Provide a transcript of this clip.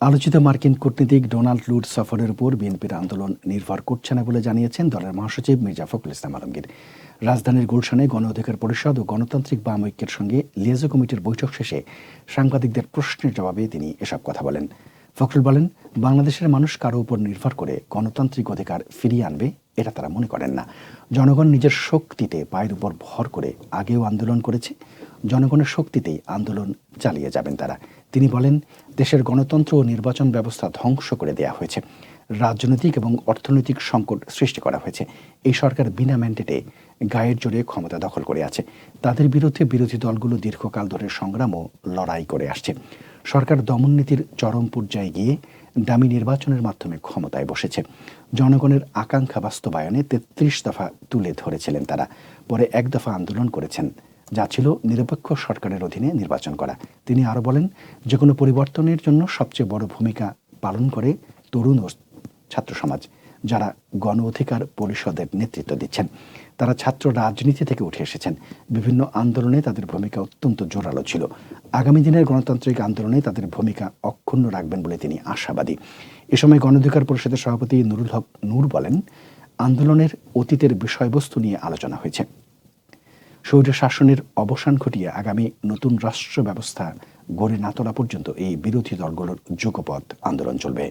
আলোচিত মার্কিন কূটনীতিক ডোনাল্ড লুড সফরের উপর বিএনপির আন্দোলন নির্ভর করছে না বলে জানিয়েছেন দলের মহাসচিব মির্জা ফখরুল ইসলাম আলমগীর। রাজধানীর গুলশানে গণ অধিকার পরিষদ ও গণতান্ত্রিক বাম ঐক্যের সঙ্গে লিয়াজো কমিটির বৈঠক শেষে সাংবাদিকদের প্রশ্নের জবাবে তিনি এসব কথা বলেন। ফখরুল বলেন, বাংলাদেশের মানুষ কারও উপর নির্ভর করে গণতান্ত্রিক অধিকার ফিরিয়ে আনবে, এটা তারা মনে করেন না। জনগণ নিজের শক্তিতে পায়ের উপর ভর করে আগেও আন্দোলন করেছে, জনগণের শক্তিতেই আন্দোলন চালিয়ে যাবেন তারা। তিনি বলেন, দেশের গণতন্ত্র ও নির্বাচন ব্যবস্থা ধ্বংস করে দেয়া হয়েছে। রাজনৈতিক এবং অর্থনৈতিক সংকট সৃষ্টি করা হয়েছে। এই সরকার বিনা ম্যান্ডেটে গায়ের জোরে ক্ষমতা দখল করে আছে। তাদের বিরুদ্ধে বিরোধী দলগুলো দীর্ঘকাল ধরে সংগ্রাম ও লড়াই করে আসছে। সরকার দমননীতির চরম পর্যায়ে গিয়ে দামি নির্বাচনের মাধ্যমে ক্ষমতায় বসেছে। জনগণের আকাঙ্ক্ষা বাস্তবায়নে তেত্রিশ দফা তুলে ধরেছিলেন তারা। পরে এক দফা আন্দোলন করেছেন যা ছিল নিরপেক্ষ সরকারের অধীনে নির্বাচন করা। তিনি আরও বলেন যে কোনো পরিবর্তনের জন্য সবচেয়ে বড় ভূমিকা পালন করে তরুণ ও ছাত্র সমাজ, যারা গণ অধিকার পরিষদের নেতৃত্ব দিচ্ছেন। তারা ছাত্র রাজনীতি থেকে উঠে এসেছেন। বিভিন্ন আন্দোলনে তাদের ভূমিকা অত্যন্ত জোরালো ছিল। আগামী দিনের গণতান্ত্রিক আন্দোলনে তাদের ভূমিকা অক্ষুণ্ণ রাখবেন বলে তিনি আশাবাদী। এ সময় গণ অধিকার পরিষদের সভাপতি নুরুল হক নূর বলেন, আন্দোলনের অতীতের বিষয়বস্তু নিয়ে আলোচনা হয়েছে। স্বৈর শাসনের অবসান ঘটিয়ে আগামী নতুন রাষ্ট্র ব্যবস্থা গড়ে না তোলা পর্যন্ত এই বিরোধী দলগুলোর যুগপথ আন্দোলন চলবে।